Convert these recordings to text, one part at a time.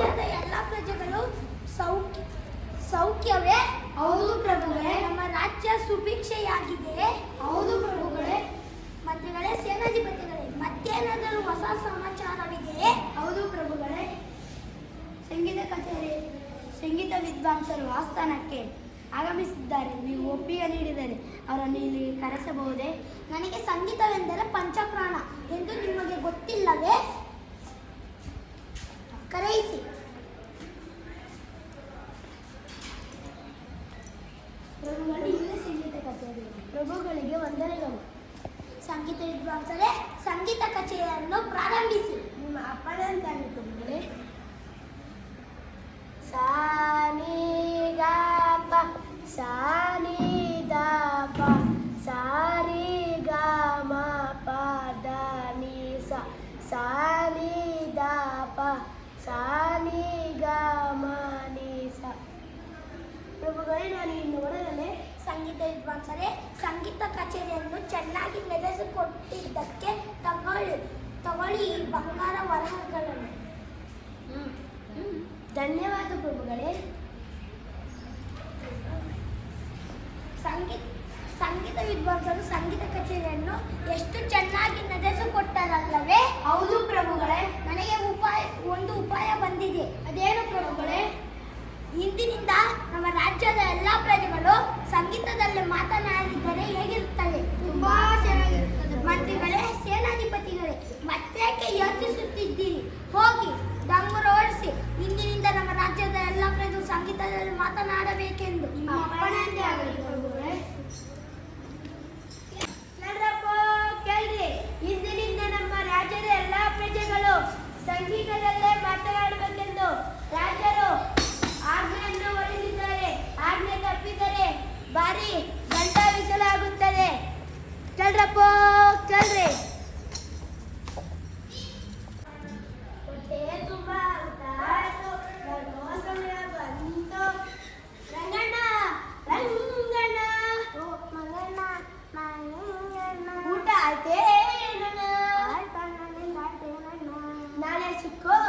ರಾಜ್ಯದ ಎಲ್ಲ ಪ್ರಜೆಗಳು ಸೌಖ್ಯ ಸೌಖ್ಯವೇ? ಹೌದು ಪ್ರಭುಗಳೇ ನಮ್ಮ ರಾಜ್ಯ ಸುಭಿಕ್ಷೆಯಾಗಿದೆ. ಹೌದು ಪ್ರಭುಗಳೇ ಮಂತ್ರಿಗಳೇ ಸೇನಾಧಿಪತಿಗಳೇ ಮತ್ತೇನಾದರೂ ಹೊಸ ಸಮಾಚಾರವಿದೆಯೇ ಹೌದು ಪ್ರಭುಗಳೇ ಸಂಗೀತ ಕಚೇರಿ ಸಂಗೀತ ವಿದ್ವಾಂಸರು ಆಸ್ಥಾನಕ್ಕೆ ಆಗಮಿಸಿದ್ದಾರೆ. ನೀವು ಒಪ್ಪಿಗೆ ನೀಡಿದರೆ ಅವರನ್ನು ಇಲ್ಲಿ ಕರೆಸಬಹುದೇ? ನನಗೆ ಸಂಗೀತವೆಂದರೆ ಪಂಚಪ್ರಾಣ ಎಂದು ನಿಮಗೆ ಗೊತ್ತಿಲ್ಲವೇ? ಕರೆಯಿಸಿ. ಸಂಗೀತ ವಿದ್ವಾಂಸರೇ ಸಂಗೀತ ಕಚೇರಿಯನ್ನು ಪ್ರಾರಂಭಿಸಿ. ನಿಮ್ಮ ಅಪ್ಪಣೆ ವಿದ್ವಾಂಸರೇ ಸಂಗೀತ ಕಚೇರಿಯನ್ನು ಚೆನ್ನಾಗಿ ನಡೆಸಿಕೊಟ್ಟಿದ್ದಕ್ಕೆ ತಗೊಳ್ಳಿ ತಗೊಳ್ಳಿ ಈ ಬಂಗಾರ ವರಹಗಳನ್ನು. ಧನ್ಯವಾದ ಪ್ರಭುಗಳೇ. ಸಂಗೀತ ಸಂಗೀತ ವಿದ್ವಾಂಸರು ಸಂಗೀತ ಕಚೇರಿಯನ್ನು ಎಷ್ಟು ಚೆನ್ನಾಗಿ ನಡೆಸಿಕೊಟ್ಟರಲ್ಲವೇ ಹೌದು ಪ್ರಭುಗಳೇ ನನಗೆ ಉಪಾಯ ಒಂದು ಉಪಾಯ ಬಂದಿದೆ ಅದೇನು ಪ್ರಭುಗಳೇ ಇಂದಿನಿಂದ ನಮ್ಮ ರಾಜ್ಯದ ಎಲ್ಲಾ ಪ್ರಜೆಗಳು ಸಂಗೀತದಲ್ಲಿ ಮಾತನಾಡಿದರೆ ಹೇಗಿರುತ್ತದೆ ತುಂಬಾ ಚೆನ್ನಾಗಿರುತ್ತದೆ ಮಂತ್ರಿಗಳೇ ಸೇನಾಧಿಪತಿಗಳೇ ಮತ್ತೇಕೆ ಯೋಚಿಸುತ್ತಿದ್ದೀರಿ ಹೋಗಿ ಡಂಗುರ ಓಡಿಸಿ ಇಂದಿನಿಂದ ನಮ್ಮ ರಾಜ್ಯದ ಎಲ್ಲ ಪ್ರಜೆಗಳು ಸಂಗೀತದಲ್ಲಿ ಮಾತನಾಡಬೇಕೆಂದು ಕೇಳ್ರಿ. ಇಂದಿನಿಂದ ನಮ್ಮ ರಾಜ್ಯದ ಎಲ್ಲಾ ಪ್ರಜೆಗಳು ಸಂಗೀತದಲ್ಲೇ ಮಾತನಾಡಬೇಕೆಂದು ರಾಜರು ಆಜ್ಞೆಯನ್ನು ಹೊರಡಿಸಿದ್ದಾರೆ. ಆಜ್ಞೆ ತಪ್ಪಿದರೆ ಭಾರಿ ದಂಡ ವಿಸಲಾಗುತ್ತದೆ ಚಲ್ರಪ್ಪ ficou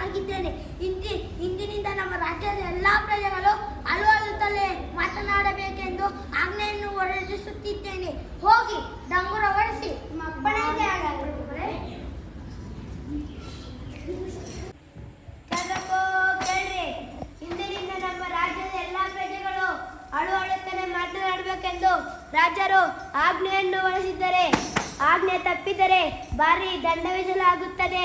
ದುಃಖಿತನಾಗಿದ್ದೇನೆ ಇಂದಿ ಇಂದಿನಿಂದ ನಮ್ಮ ರಾಜ್ಯದ ಎಲ್ಲಾ ಪ್ರಜೆಗಳು ಅಳು ಅಳುತ್ತಲೇ ಮಾತನಾಡಬೇಕೆಂದು ಆಜ್ಞೆಯನ್ನು ಹೊರಡಿಸುತ್ತಿದ್ದೇನೆ. ಹೋಗಿ, ಡಂಗುರ ಹೊಡೆಸಿ ಕೇಳ್ರಿ ಇಂದಿನಿಂದ ನಮ್ಮ ರಾಜ್ಯದ ಎಲ್ಲಾ ಪ್ರಜೆಗಳು ಅಳುವಳುತ್ತಲೇ ಮಾತನಾಡಬೇಕೆಂದು ರಾಜರು ಆಜ್ಞೆಯನ್ನು ಹೊರಡಿಸಿದ್ದಾರೆ, ಆಜ್ಞೆ ತಪ್ಪಿದರೆ ಭಾರಿ ದಂಡ ವಿಸಲಾಗುತ್ತದೆ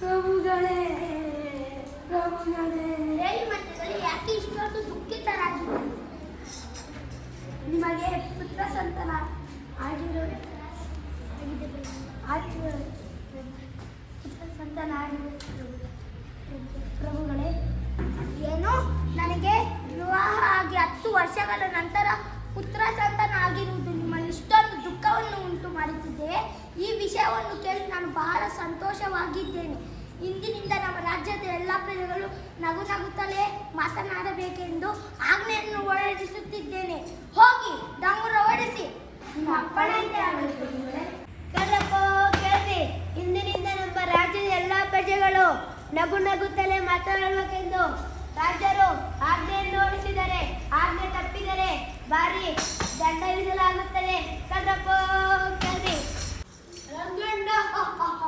ಪ್ರಭುಗಳೇ ಪ್ರಭುಗಳೇ. ಹೇಳಿ ಮಂತ್ರಿಗಳೇ ಯಾಕೆ ಇಷ್ಟೊಂದು ದುಃಖಿತರಾಗಿದ್ದಾರೆ ನಿಮಗೆ ಪುತ್ರ ಸಂತಾನ ಆಗಿರೋ ಆಗಿರೋ ಪುತ್ರ ಸಂತಾನ ಆಗಿರೋ ಪ್ರಭುಗಳೇ, ಏನು ನನಗೆ ವಿವಾಹ ಆಗಿ ಹತ್ತು ವರ್ಷಗಳ ನಂತರ ಪುತ್ರ ಸಂತಾನ ಆಗಿರುವುದು ನಿಮ್ಮಲ್ಲಿ ಇಷ್ಟೊಂದು ದುಃಖವನ್ನು ಉಂಟು ಈ ವಿಷಯವನ್ನು ಕೇಳಿ ನಾನು ಬಹಳ ಸಂತೋಷವಾಗಿದ್ದೇನೆ. ಇಂದಿನಿಂದ ನಮ್ಮ ರಾಜ್ಯದ ಎಲ್ಲ ಪ್ರಜೆಗಳು ನಗು ನಗುತ್ತಲೇ ಮಾತನಾಡಬೇಕೆಂದು ಆಜ್ಞೆಯನ್ನು ಹೊರಡಿಸುತ್ತಿದ್ದೇನೆ. ಹೋಗಿ ಡಂಗುರ ಹೊಡಿಸಿ ಇಂದಿನಿಂದ ನಮ್ಮ ರಾಜ್ಯದ ಎಲ್ಲ ಪ್ರಜೆಗಳು ನಗು ನಗುತ್ತಲೇ ಮಾತನಾಡಬೇಕೆಂದು ರಾಜರು ಆಜ್ಞೆಯನ್ನು ಹೊಡಿಸಿದರೆ ಆಜ್ಞೆ ತಪ್ಪಿದರೆ ಭಾರಿ ದಂಡ ವಿಧಿಸಲಾಗುತ್ತದೆ. ಕದಪೋ ಕೇಳ್ರಿ. 对的。哈哈哈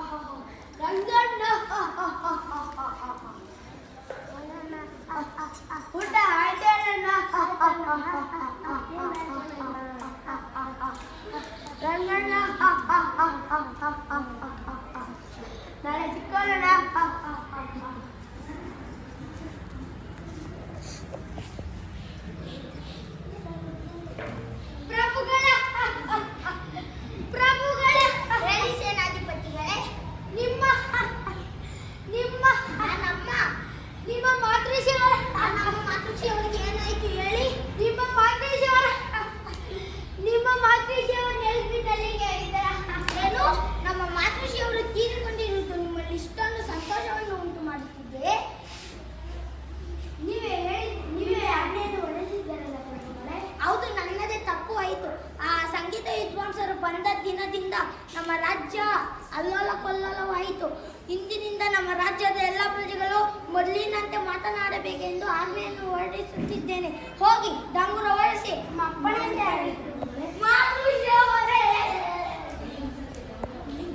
ರಾಜ್ಯದ ಎಲ್ಲ ಪ್ರಜೆಗಳು ಮೊದಲಿನಂತೆ ಮಾತನಾಡಬೇಕೆಂದು ಆಜ್ಞೆಯನ್ನು ಹೊರಡಿಸುತ್ತಿದ್ದೇನೆ. ಹೋಗಿ ಡಂಗುರ ಹೊರಡಿಸಿ ಮಪ್ಪಣೆ